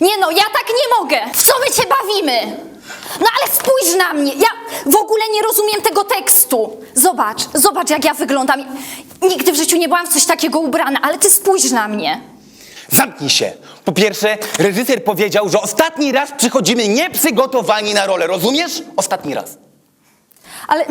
Nie no, ja tak nie mogę! W co my się bawimy? No ale spójrz na mnie! Ja w ogóle nie rozumiem tego tekstu. Zobacz, zobacz jak ja wyglądam. Nigdy w życiu nie byłam w coś takiego ubrana, ale ty spójrz na mnie. Zamknij się. Po pierwsze, reżyser powiedział, że ostatni raz przychodzimy nieprzygotowani na rolę, rozumiesz? Ostatni raz. Ale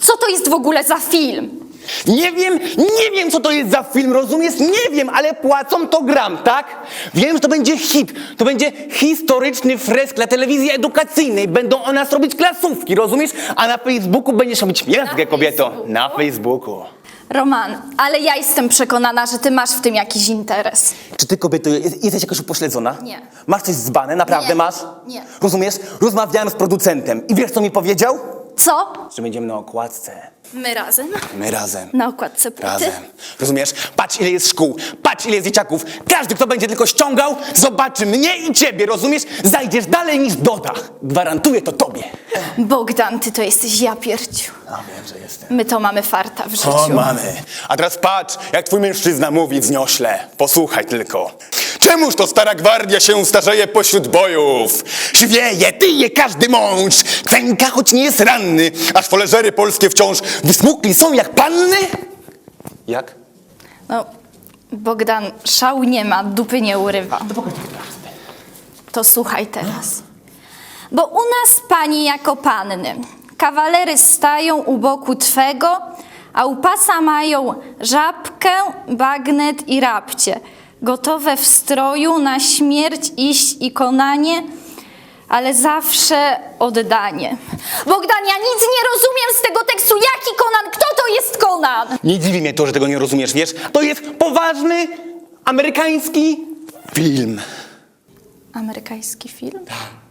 co to jest w ogóle za film? Nie wiem, nie wiem co to jest za film, rozumiesz? Nie wiem, ale płacą to gram, tak? Wiem, że to będzie hit, to będzie historyczny fresk dla telewizji edukacyjnej. Będą o nas robić klasówki, rozumiesz? A na Facebooku będziesz robić miazgę, kobieto. Facebooku? Na Facebooku. Roman, ale ja jestem przekonana, że ty masz w tym jakiś interes. Czy ty, kobieto, jest- jesteś jakoś upośledzona? Nie. Masz coś zbane? Naprawdę Nie. masz? Nie. Rozumiesz? Rozmawiałem z producentem i wiesz, co mi powiedział? Co? Że będziemy na okładce. My razem? My razem. Na okładce płyty? Razem. Rozumiesz? Patrz, ile jest szkół, patrz, ile jest dzieciaków. Każdy, kto będzie tylko ściągał, zobaczy mnie i ciebie, rozumiesz? Zajdziesz dalej niż Doda. Gwarantuję to tobie. Bogdan, ty to jesteś ja pierciu. A wiem, że jestem. My to mamy farta w życiu. O, mamy. A teraz patrz, jak twój mężczyzna mówi wzniośle. Posłuchaj tylko. Czemuż to stara gwardia się starzeje pośród bojów? Świeje, tyje każdy mąż, klęka, choć nie jest ranny, aż foleżery polskie wciąż wysmukli są jak panny? Jak? No, Bogdan, szału nie ma, dupy nie urywa. To słuchaj teraz. Bo u nas pani jako panny, kawalery stają u boku twego, a u pasa mają żabkę, bagnet i rapcie, gotowe w stroju na śmierć iść i konanie, ale zawsze oddanie. Bogdan, ja nic nie rozumiem z tego tekstu. Jaki Konan? Kto to jest Konan? Nie dziwi mnie to, że tego nie rozumiesz, wiesz? To jest poważny, amerykański film. Amerykański film? Tak.